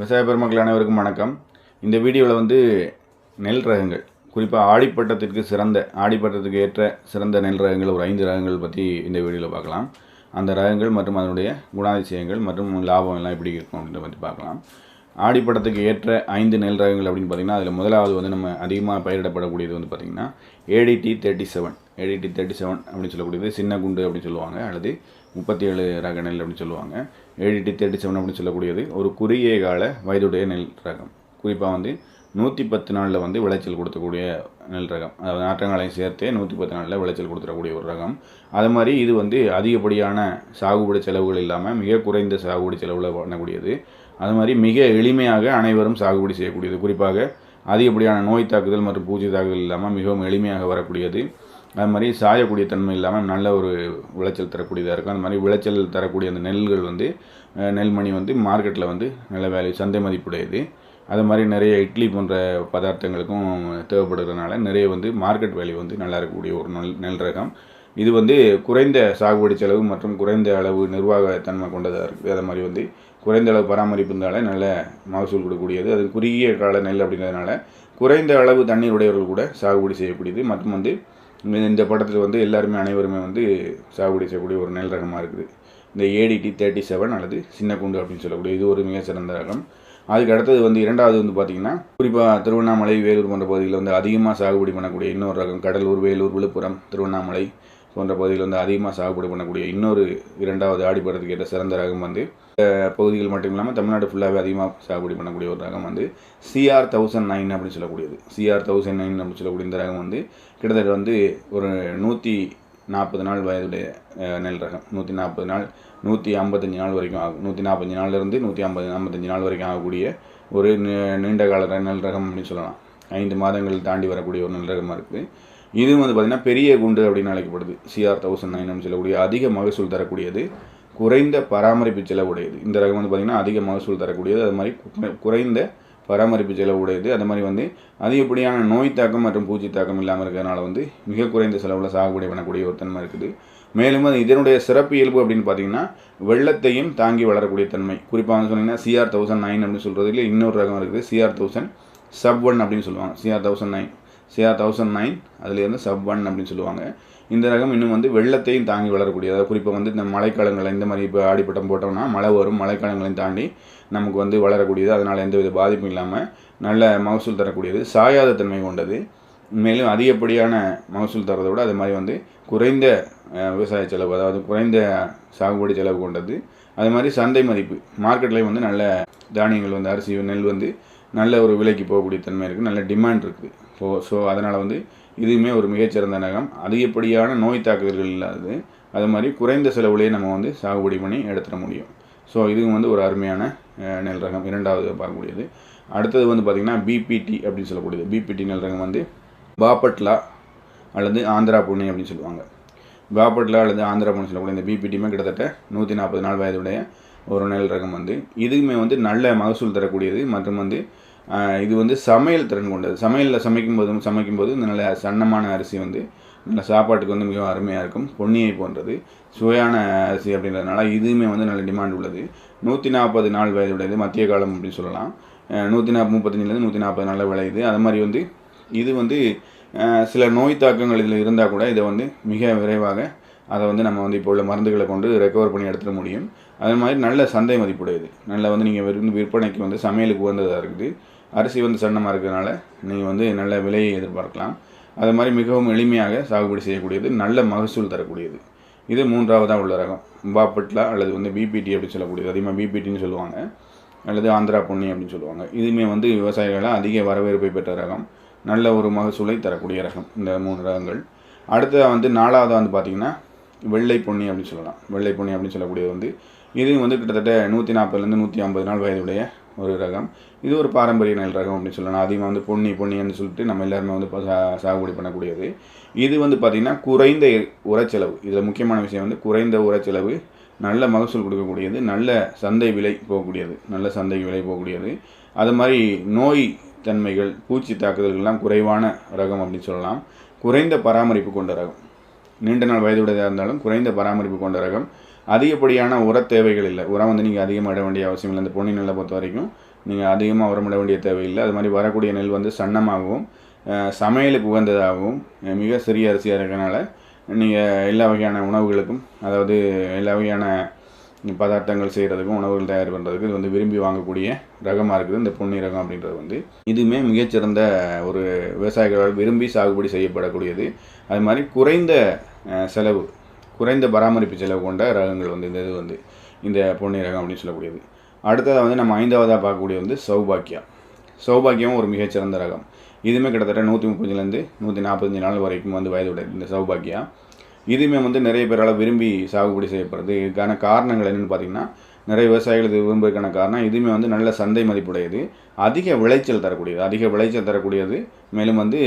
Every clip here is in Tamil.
விவசாய பெருமக்கள் அனைவருக்கும் வணக்கம். இந்த வீடியோவில் வந்து நெல் ரகங்கள் குறிப்பாக ஆடிப்பட்டத்திற்கு சிறந்த ஆடிப்பட்டத்துக்கு ஏற்ற சிறந்த நெல் ரகங்கள் ஒரு ஐந்து ரகங்கள் பற்றி இந்த வீடியோவில் பார்க்கலாம். அந்த ரகங்கள் மற்றும் அதனுடைய குணாதிசயங்கள் மற்றும் லாபம் எல்லாம் எப்படி இருக்கும் அப்படின்றத பற்றி பார்க்கலாம். ஆடிப்பட்டத்துக்கு ஏற்ற ஐந்து நெல் ரகங்கள் அப்படின்னு பார்த்தீங்கன்னா அதில் முதலாவது வந்து நம்ம அதிகமாக பயிரிடப்படக்கூடியது வந்து பார்த்திங்கன்னா ADT thirty seven ADT thirty seven அப்படின்னு சொல்லக்கூடியது சின்ன குண்டு அப்படின்னு சொல்லுவாங்க அல்லது முப்பத்தி ஏழு ரக நெல் அப்படின்னு சொல்லுவாங்க. ஏடிடி தேர்ட்டி செவன் அப்படின்னு சொல்லக்கூடியது. ஒரு குறுகிய கால வயதுடைய நெல் ரகம். குறிப்பாக வந்து நூற்றி பத்து நாளில் வந்து விளைச்சல் கொடுத்தக்கூடிய நெல் ரகம். அதாவது நாற்றங்காலையும் சேர்த்தே நூற்றி பத்து நாளில் விளைச்சல் கொடுத்துடக்கூடிய ஒரு ரகம். அது மாதிரி இது வந்து அதிகப்படியான சாகுபடி செலவுகள் இல்லாமல் மிக குறைந்த சாகுபடி செலவில் பண்ணக்கூடியது. அது மாதிரி மிக எளிமையாக அனைவரும் சாகுபடி செய்யக்கூடியது. குறிப்பாக அதிகப்படியான நோய் தாக்குதல் மற்றும் பூச்சி தாக்குதல் இல்லாமல் மிகவும் எளிமையாக வரக்கூடியது. அது மாதிரி சாயக்கூடிய தன்மை இல்லாமல் நல்ல ஒரு விளைச்சல் தரக்கூடியதாக இருக்கும். அந்த மாதிரி விளைச்சல் தரக்கூடிய அந்த நெல்கள் வந்து நெல்மணி வந்து மார்க்கெட்டில் வந்து நல்ல வேல்யூ சந்தை மதிப்புடையது. அது மாதிரி நிறைய இட்லி போன்ற பதார்த்தங்களுக்கும் தேவைப்படுறதுனால நிறைய வந்து மார்க்கெட் வேல்யூ வந்து நல்லா இருக்கக்கூடிய ஒரு நெல் நெல் ரகம். இது வந்து குறைந்த சாகுபடி செலவு மற்றும் குறைந்த அளவு நிர்வாக தன்மை கொண்டதாக இருக்குது அதை மாதிரி வந்து குறைந்த அளவு பராமரிப்பு இருந்தாலே நல்ல மகசூல் கொடுக்கக்கூடியது. அது குறுகிய கால நெல் அப்படிங்கிறதுனால குறைந்த அளவு தண்ணீர் உடையவர்கள் கூட சாகுபடி செய்யக்கூடியது. மற்றும் வந்து இந்த- படத்தில் வந்து எல்லாருமே அனைவருமே வந்து சாகுபடி செய்யக்கூடிய ஒரு நெல் ரகமாக இருக்குது. இந்த ஏடிடி தேர்ட்டி செவன் அல்லது சின்ன குண்டு அப்படின்னு சொல்லக்கூடிய இது ஒரு மிக சிறந்த ரகம். அதுக்கு அடுத்தது வந்து இரண்டாவது வந்து பார்த்திங்கன்னா குறிப்பாக திருவண்ணாமலை வேலூர் போன்ற பகுதிகளில் வந்து அதிகமாக சாகுபடி பண்ணக்கூடிய இன்னொரு ரகம் கடலூர் வேலூர் விழுப்புரம் திருவண்ணாமலை போன்ற பகுதிகள் வந்து அதிகமாக சாகுபடி பண்ணக்கூடிய இன்னொரு இரண்டாவது ஆடிப்படத்துக்கு ஏற்ற சிறந்த ரகம் வந்து பகுதிகள் மட்டும் இல்லாமல் தமிழ்நாடு ஃபுல்லாகவே அதிகமாக சாகுபடி பண்ணக்கூடிய ஒரு ரகம் வந்து சிஆர் தௌசண்ட் நைன் அப்படின்னு சொல்லக்கூடியது. சிஆர் தௌசண்ட் நைன் அப்படின்னு சொல்லக்கூடிய இந்த ரகம் வந்து கிட்டத்தட்ட வந்து ஒரு நூற்றி நாற்பது நாள் வயதுடைய நெல் ரகம். நூற்றி நாற்பது நாள் நூற்றி ஐம்பத்தஞ்சு நாள் வரைக்கும் ஆகும். நூற்றி நாற்பத்தஞ்சு நாள்லேருந்து நூற்றி ஐம்பது ஐம்பத்தஞ்சு நாள் வரைக்கும் ஆகக்கூடிய ஒரு நீண்ட கால நெல் ரகம் அப்படின்னு சொல்லலாம். ஐந்து மாதங்கள் தாண்டி வரக்கூடிய ஒரு நெல் ரகமாக இருக்குது இது வந்து பார்த்திங்கன்னா பெரிய குண்டு அப்படின்னு அழைக்கப்படுது. சிஆர் தௌசண்ட் நைன் சொல்லக்கூடிய அதிக மகசூல் தரக்கூடியது. குறைந்த பராமரிப்பு செலவுடையது. இந்த ரகம் வந்து பார்த்திங்கன்னா அதிக மகசூல் தரக்கூடியது. அது மாதிரி குறைந்த பராமரிப்பு செலவுடையது. அது மாதிரி வந்து அதிகப்படியான நோய் தாக்கம் மற்றும் பூச்சி தாக்கம் இல்லாமல் இருக்கிறதுனால வந்து மிக குறைந்த செலவில் சாகுபடி பண்ணக்கூடிய ஒரு தன்மை இருக்குது. மேலும் அது இதனுடைய சிறப்பு இயல்பு அப்படின்னு பார்த்தீங்கன்னா வெள்ளத்தையும் தாங்கி வளரக்கூடிய தன்மை. குறிப்பாக வந்து சொன்னீங்கன்னா சிஆர் தௌசண்ட் நைன் அப்படின்னு சொல்கிறதுல இன்னொரு ரகம் இருக்குது. சிஆர் தௌசண்ட் சப் ஒன் அப்படின்னு சொல்லுவாங்க. CR thousand nine CR thousand nine அதுலேருந்து சப் ஒன் அப்படின்னு சொல்லுவாங்க. இந்த ரகம் இன்னும் வந்து வெள்ளத்தையும் தாங்கி வளரக்கூடிய அதாவது குறிப்பாக வந்து இந்த மழைக்காலங்களில் இந்த மாதிரி இப்போ ஆடிப்பட்டம் போட்டோம்னா மழை வரும் மழைக்காலங்களையும் தாண்டி நமக்கு வந்து வளரக்கூடியது. அதனால் எந்தவித பாதிப்பும் இல்லாமல் நல்ல மகசூல் தரக்கூடியது. சாயாத தன்மை கொண்டது. மேலும் அதிகப்படியான மகசூல் தரதை விட அது மாதிரி வந்து குறைந்த விவசாய செலவு அதாவது குறைந்த சாகுபடி செலவு கொண்டது. அது மாதிரி சந்தை மதிப்பு. மார்க்கெட்லேயும் வந்து நல்ல தானியங்கள் வந்து அரிசி நெல் வந்து நல்ல ஒரு விலைக்கு போகக்கூடிய தன்மை இருக்குது நல்ல டிமாண்ட் இருக்குது ஸோ ஸோ அதனால் வந்து இதுவுமே ஒரு மிகச்சிறந்த நகம். அதிகப்படியான நோய் தாக்குதல்கள் இல்லாதது. அது மாதிரி குறைந்த செலவுலேயே நம்ம வந்து சாகுபடி பண்ணி எடுத்துட முடியும். ஸோ இதுவும் வந்து ஒரு அருமையான நெல் ரகம். இரண்டாவது பார்க்கக்கூடியது. அடுத்தது வந்து பார்த்திங்கன்னா பிபிடி அப்படின்னு சொல்லக்கூடியது. பிபிடி நெல் ரகம் வந்து பாப்பட்லா அல்லது ஆந்திரா புனி அப்படின்னு சொல்லுவாங்க. பாப்பட்லா அல்லது ஆந்திரா புனி சொல்லக்கூடிய இந்த பிபிடியுமே கிட்டத்தட்ட நூற்றி நாற்பது நாள் வயதுடைய ஒரு நெல் ரகம் வந்து. இதுவுமே வந்து நல்ல மகசூல் தரக்கூடியது. மற்றும் வந்து இது வந்து சமையல் திறன் கொண்டது. சமையலில் சமைக்கும் போதும் சமைக்கும் போது இந்த நல்ல சன்னமான அரிசி வந்து நல்ல சாப்பாட்டுக்கு வந்து மிகவும் அருமையாக இருக்கும். பொன்னியை போன்றது. சுவையான அரிசி அப்படின்றதுனால இதுவுமே வந்து நல்ல டிமாண்ட் உள்ளது. நூற்றி நாற்பது நாள் வயதுடையது மத்திய காலம் அப்படின்னு சொல்லலாம். நூற்றி நாற்பது முப்பத்தஞ்சிலேருந்து நூற்றி நாற்பது நாளில் விளையுது. அது மாதிரி வந்து இது வந்து சில நோய் தாக்கங்கள் இதில் இருந்தால் கூட இதை வந்து மிக விரைவாக அதை வந்து நம்ம வந்து இப்போ உள்ள மருந்துகளை கொண்டு ரெக்கவர் பண்ணி எடுத்துட முடியும். அது மாதிரி நல்ல சந்தை மதிப்புடையது. நல்ல வந்து நீங்கள் விருந்து விற்பனைக்கு வந்து சமையலுக்கு உகந்ததாக இருக்குது. அரிசி வந்து சன்னமாக இருக்கிறதுனால நீங்கள் வந்து நல்ல விலையை எதிர்பார்க்கலாம். அது மாதிரி மிகவும் எளிமையாக சாகுபடி செய்யக்கூடியது நல்ல மகசூல் தரக்கூடியது. இது மூன்றாவதாக உள்ள ரகம். பாப்பட்லா அல்லது வந்து பிபிடி அப்படின்னு சொல்லக்கூடியது. அதிகமாக பிபிடின்னு சொல்லுவாங்க. அல்லது ஆந்திரா பொன்னி அப்படின்னு சொல்லுவாங்க. இதுவுமே வந்து விவசாயிகளால் அதிக வரவேற்பை பெற்ற ரகம். நல்ல ஒரு மகசூலை தரக்கூடிய ரகம். இந்த மூணு ரகங்கள். அடுத்ததாக வந்து நாலாவதாக வந்து பார்த்திங்கன்னா வெள்ளை பொன்னி அப்படின்னு சொல்லலாம். வெள்ளை பொன்னி அப்படின்னு சொல்லக்கூடியது வந்து இது வந்து கிட்டத்தட்ட நூற்றி நாற்பதுலேருந்து நூற்றி ஐம்பது நாள் வயதுடைய ஒரு ரகம். இது ஒரு பாரம்பரிய நெல் ரகம் அப்படின்னு சொல்லலாம். அதிகமாக வந்து பொன்னி பொன்னின்னு சொல்லிட்டு நம்ம எல்லாருமே வந்து இப்போ சா- சாகுபடி பண்ணக்கூடியது. இது வந்து பார்த்திங்கன்னா குறைந்த உரச்செலவு. இதில் முக்கியமான விஷயம் வந்து குறைந்த உரச்செலவு நல்ல மகசூல் கொடுக்கக்கூடியது நல்ல சந்தை விலை போகக்கூடியது நல்ல சந்தை விலை போகக்கூடியது. அது மாதிரி நோய் தன்மைகள் பூச்சி தாக்குதல்கள்லாம் குறைவான ரகம் அப்படின்னு சொல்லலாம். குறைந்த பராமரிப்பு கொண்ட ரகம். நீண்ட நாள் வயதுடையதாக இருந்தாலும் குறைந்த பராமரிப்பு கொண்ட ரகம். அதிகப்படியான உர தேவைகள் இல்லை. உரம் வந்து நீங்கள் அதிகமாக இட வேண்டிய அவசியம் இல்லை. இந்த பொன்னி நெல்லை பொறுத்த வரைக்கும் நீங்கள் அதிகமாக உரமிட வேண்டிய தேவையில்லை. அது மாதிரி வரக்கூடிய நெல் வந்து சன்னமாகவும் சமையலுக்கு உகந்ததாகவும் மிக சிறிய அரிசியாக இருக்கிறனால நீங்கள் எல்லா வகையான உணவுகளுக்கும் அதாவது எல்லா வகையான பதார்த்தங்கள் செய்கிறதுக்கும் உணவுகள் தயார் பண்ணுறதுக்கு இது வந்து விரும்பி வாங்கக்கூடிய ரகமாக இருக்குது. இந்த பொன்னி ரகம் அப்படின்றது வந்து இதுவுமே மிகச்சிறந்த ஒரு விவசாயிகளால் விரும்பி சாகுபடி செய்யப்படக்கூடியது. அது மாதிரி குறைந்த செலவு. குறைந்த பராமரிப்பு செலவு கொண்ட ரகங்கள் வந்து இந்த இது வந்து இந்த பொன்னி ரகம் அப்படின்னு சொல்லக்கூடியது. அடுத்ததாக வந்து நம்ம ஐந்தாவதாக பார்க்கக்கூடிய வந்து சௌபாக்கியா. சௌபாக்கியம் ஒரு மிகச்சிறந்த ரகம். இதுவுமே கிட்டத்தட்ட நூற்றி முப்பதுலேருந்து நூற்றி நாற்பத்தஞ்சு நாள் வரைக்கும் வந்து வயதுடைய இந்த சௌபாக்கியா. இதுவுமே வந்து நிறைய பேரால் விரும்பி சாகுபடி செய்யப்படுறது இதுக்கான காரணங்கள் என்னென்னு பார்த்தீங்கன்னா நிறைய விவசாயிகள் இது விரும்புவதற்கான காரணம் இதுவுமே வந்து நல்ல சந்தை மதிப்புடையது. அதிக விளைச்சல் தரக்கூடியது. அதிக விளைச்சல் தரக்கூடியது. மேலும் வந்து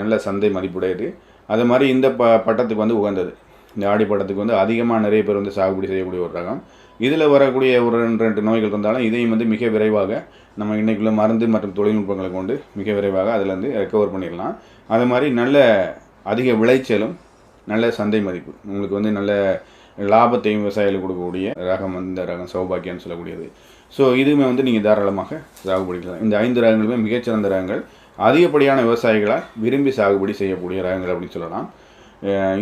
நல்ல சந்தை மதிப்புடையது. அது மாதிரி இந்த ப பட்டத்துக்கு வந்து உகந்தது. இந்த ஆடி பட்டத்துக்கு வந்து அதிகமாக நிறைய பேர் வந்து சாகுபடி செய்யக்கூடிய ஒரு ரகம். இதில் வரக்கூடிய ஒரு ரெண்டு ரெண்டு நோய்கள் இருந்தாலும் இதையும் வந்து மிக விரைவாக நம்ம இன்றைக்குள்ள மருந்து மற்றும் தொழில்நுட்பங்களை கொண்டு மிக விரைவாக அதிலேருந்து ரெக்கவர் பண்ணிடலாம். அது மாதிரி நல்ல அதிக விளைச்சலும் நல்ல சந்தை மதிப்பு. உங்களுக்கு வந்து நல்ல லாபத்தையும் விவசாயிகளுக்கு கொடுக்கக்கூடிய ரகம் வந்து இந்த ரகம் சௌபாக்கியம்னு சொல்லக்கூடியது. ஸோ இதுவுமே வந்து நீங்கள் தாராளமாக சாகுபடிக்கலாம். இந்த ஐந்து ரகங்களுமே மிகச்சிறந்த ரகங்கள். அதிகப்படியான விவசாயிகளை விரும்பி சாகுபடி செய்யக்கூடிய ரகங்கள் அப்படின்னு சொல்லலாம்.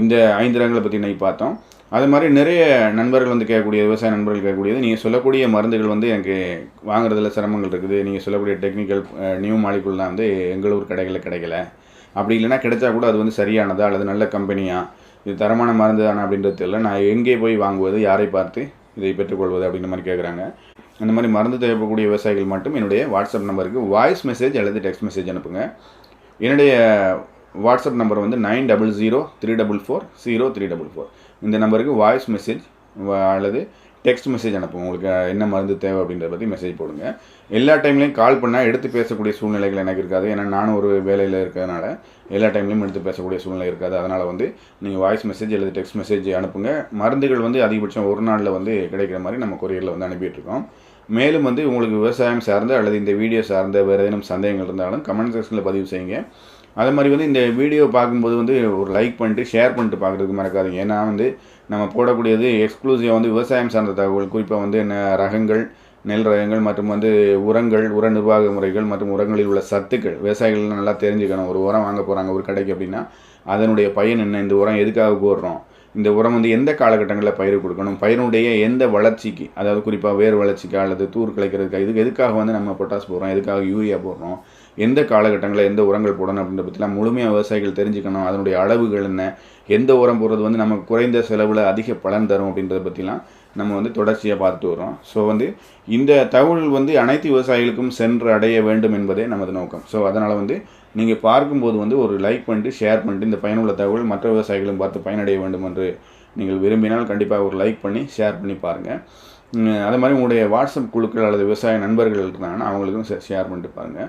இந்த ஐந்து ரகங்களை பற்றி இன்னைக்கு பார்த்தோம். அது மாதிரி நிறைய நண்பர்கள் வந்து கேட்கக்கூடிய விவசாய நண்பர்கள் கேட்கக்கூடியது நீங்கள் சொல்லக்கூடிய மருந்துகள் வந்து எனக்கு வாங்குறதுல சிரமங்கள் இருக்குது. நீங்கள் சொல்லக்கூடிய டெக்னிக்கல் நியூ மாலிகுல்லாம் வந்து எங்களூர் கடைகளில் கிடைக்கல. அப்படி இல்லைன்னா கிடைச்சா கூட அது வந்து சரியானதா அல்லது நல்ல கம்பெனியா இது தரமான மருந்து தானே அப்படின்றது தெரியல. நான் எங்கே போய் வாங்குவது யாரை பார்த்து இதை பெற்றுக்கொள்வது அப்படின்ற மாதிரி கேட்குறாங்க அந்த மாதிரி மருந்து தேவைப்படக்கூடிய விவசாயிகள் மட்டும் என்னுடைய வாட்ஸ்அப் நம்பருக்கு வாய்ஸ் மெசேஜ் அல்லது டெக்ஸ்ட் மெசேஜ் அனுப்புங்க. என்னுடைய வாட்ஸ்அப் நம்பர் வந்து nine double zero three double four zero three double four இந்த நம்பருக்கு வாய்ஸ் மெசேஜ் அல்லது டெக்ஸ்ட் மெசேஜ் அனுப்புங்க உங்களுக்கு என்ன மருந்து தேவை அப்படின்றத பற்றி மெசேஜ் போடுங்க. எல்லா டைம்லையும் கால் பண்ணால் எடுத்து பேசக்கூடிய சூழ்நிலைகள் எனக்கு இருக்காது. ஏன்னா நானும் ஒரு வேலையில் இருக்கிறதுனால எல்லா டைம்லையும் எடுத்து பேசக்கூடிய சூழ்நிலை இருக்காது. அதனால் வந்து நீங்கள் வாய்ஸ் மெசேஜ் அல்லது டெக்ஸ்ட் மெசேஜ் அனுப்புங்க. மருந்துகள் வந்து அதிகபட்சம் ஒரு நாளில் வந்து கிடைக்கிற மாதிரி நம்ம கொரியரில் வந்து அனுப்பிட்டுருக்கோம் மேலும் வந்து உங்களுக்கு விவசாயம் சார்ந்த அல்லது இந்த வீடியோ சார்ந்த வேறு ஏதேனும் சந்தேகங்கள் இருந்தாலும் கமெண்ட் செக்ஷனில் பதிவு செய்யுங்க. அதே மாதிரி வந்து இந்த வீடியோ பார்க்கும்போது வந்து ஒரு லைக் பண்ணிட்டு ஷேர் பண்ணிட்டு பார்க்குறதுக்கு மறக்காதீங்க. ஏன்னா வந்து நம்ம போடக்கூடியது எக்ஸ்க்ளூசிவாக வந்து விவசாயம் சார்ந்த தகவல் குறிப்பாக வந்து என்ன ரகங்கள் நெல் ரகங்கள் மற்றும் வந்து உரங்கள் உர நிர்வாக முறைகள் மற்றும் உரங்களில் உள்ள சத்துக்கள். விவசாயிகள் நல்லா தெரிஞ்சுக்கணும். ஒரு உரம் வாங்க போகிறாங்க ஒரு கடைக்கு அப்படின்னா அதனுடைய பயன் என்ன? இந்த உரம் எதுக்காக போடுறோம்? இந்த உரம் வந்து எந்த காலகட்டங்களில் பயிர் கொடுக்கணும்? பயிரினுடைய எந்த வளர்ச்சிக்கு? அதாவது குறிப்பாக வேர் வளர்ச்சிக்கா அல்லது தூர் கலைக்கிறதுக்கு? இதுக்கு எதுக்காக வந்து நம்ம பொட்டாஸ் போடுறோம்? எதுக்காக யூரியா போடுறோம்? எந்த காலகட்டங்களில் எந்த உரங்கள் போடணும் அப்படின்ற பற்றிலாம் முழுமையாக விவசாயிகள் தெரிஞ்சுக்கணும். அதனுடைய அளவுகள் என்ன? எந்த உரம் போடுறது வந்து நமக்கு குறைந்த செலவில் அதிக பலன் தரும் அப்படின்றத பற்றிலாம் நம்ம வந்து தொடர்ச்சியாக பார்த்துட்டு வரோம் ஸோ வந்து இந்த தகவல்கள் வந்து அனைத்து விவசாயிகளுக்கும் சென்று அடைய வேண்டும் என்பதே நமது நோக்கம். ஸோ அதனால் வந்து நீங்கள் பார்க்கும்போது வந்து ஒரு லைக் பண்ணிட்டு ஷேர் பண்ணிட்டு இந்த பயனுள்ள தகவல் மற்ற விவசாயிகளும் பார்த்து பயனடைய வேண்டும் என்று நீங்கள் விரும்பினால் கண்டிப்பாக ஒரு லைக் பண்ணி ஷேர் பண்ணி பாருங்கள் அது அதே மாதிரி உங்களுடைய வாட்ஸ்அப் குழுக்கள் அல்லது விவசாய நண்பர்கள் இருந்தாங்கன்னா அவங்களுக்கும் ஷேர் பண்ணிட்டு பாருங்கள்